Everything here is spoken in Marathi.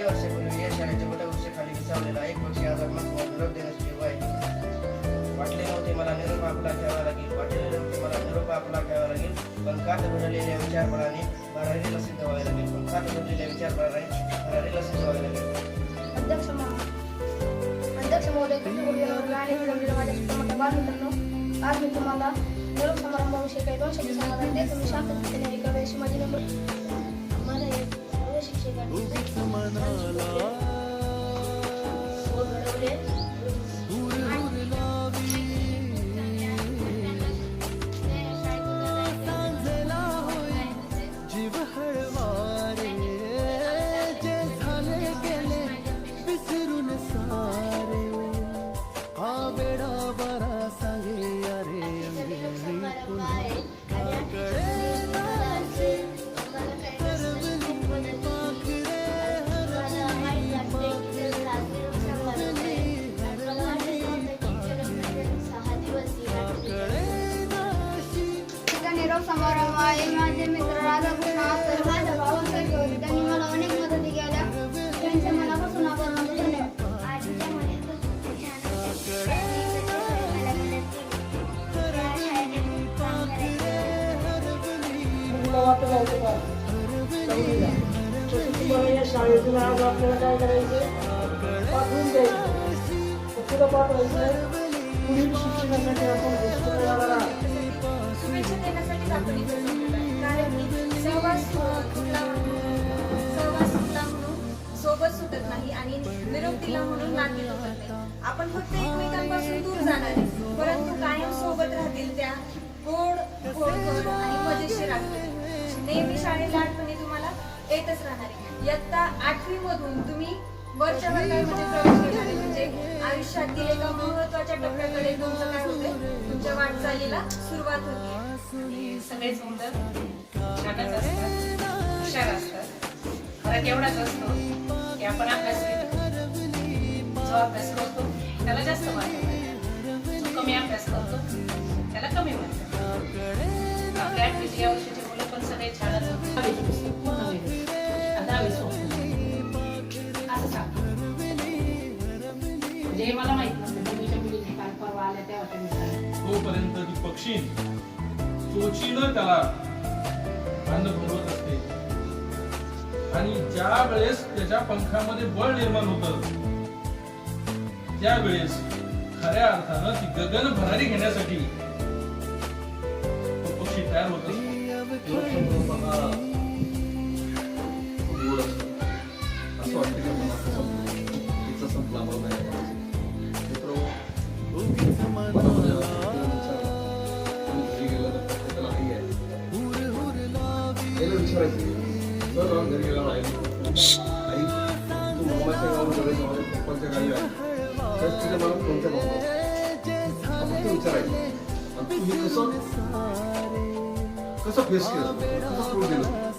काही वर्षापूर्वी या शाळेच्या वटवृक्षाखाली विसावलेला एक पक्षी आज आपणास निरोप देण्यासाठी उभा आहे वाटले नव्हते मला निरोप आपला घ्यावा लागेल वाटले नव्हते मला निरोप आपला घ्यावा लागेल पण कात घडलेल्या विचारपणाने भरारीला सिद्ध व्हावे लागेल पण कात घडलेल्या विचारपणाने भरारीला सिद्ध व्हावे लागेल अध्यक्ष अध्यक्ष महोदय आज मी तुम्हाला निरोप समारंभाविषयी काही दोन शब्द सांगणार आहे ते तुम्ही शांततेने ऐकावे अशी माझी नम्र शिक्षकांनी समारंभ माझे मित्र राधाकृष्ण तर माझ्या भावांसाठी होते. त्यांनी मला अनेक मदती केल्या. त्यांचे मनापासून आभार या शाळेतून आज आपल्याला काय करायचं? पाठवून द्यायचं. पुढं पाठवायचं पुढील शिक्षणासाठी आपण हायस्कूलला आपण कारण की सहवास सहवास म्हणून सोबत सुटत नाही आणि निरोप दिला म्हणून तुटत नाही. आपण फक्त एकमेकांपासून दूर जाणार परंतु कायम सोबत राहतील त्या गोड गोड आणि मजेशीर आठवणी नेहमी शाळेला आठवणी तुम्हाला येतच राहणार आहे. इयत्ता तुम्ही वरच्या वर्गामध्ये प्रवेश घेणार आहे. म्हणजे आयुष्यातील एका महत्त्वाच्या टप्प्याकडे तुमचं काय होते तुमच्या वाटचालीला सुरुवात होते आणि सगळे सुंदर छानच असतात हुशार असतात. फरक एवढाच असतो की आपण अभ्यास जो अभ्यास करतो त्याला जास्त मार्क जो कमी अभ्यास करतो त्याला कमी मार्क आपल्या आठवीची या मुलं पण सगळे छानच असं सांगतो. म्हणजे मला माहीत नव्हतं. काल परवा आल्या तोपर्यंत ती पक्षी चोचीनं त्याला अन्न पुरवत असते. आणि ज्या वेळेस त्याच्या पंखामध्ये बळ निर्माण होत त्यावेळेस खऱ्या अर्थानं ती गगन भरारी घेण्यासाठी तो पक्षी तयार होत. विचारायचं आणि तू हे कसं कसं फेस केलं कसं सोडून दिलं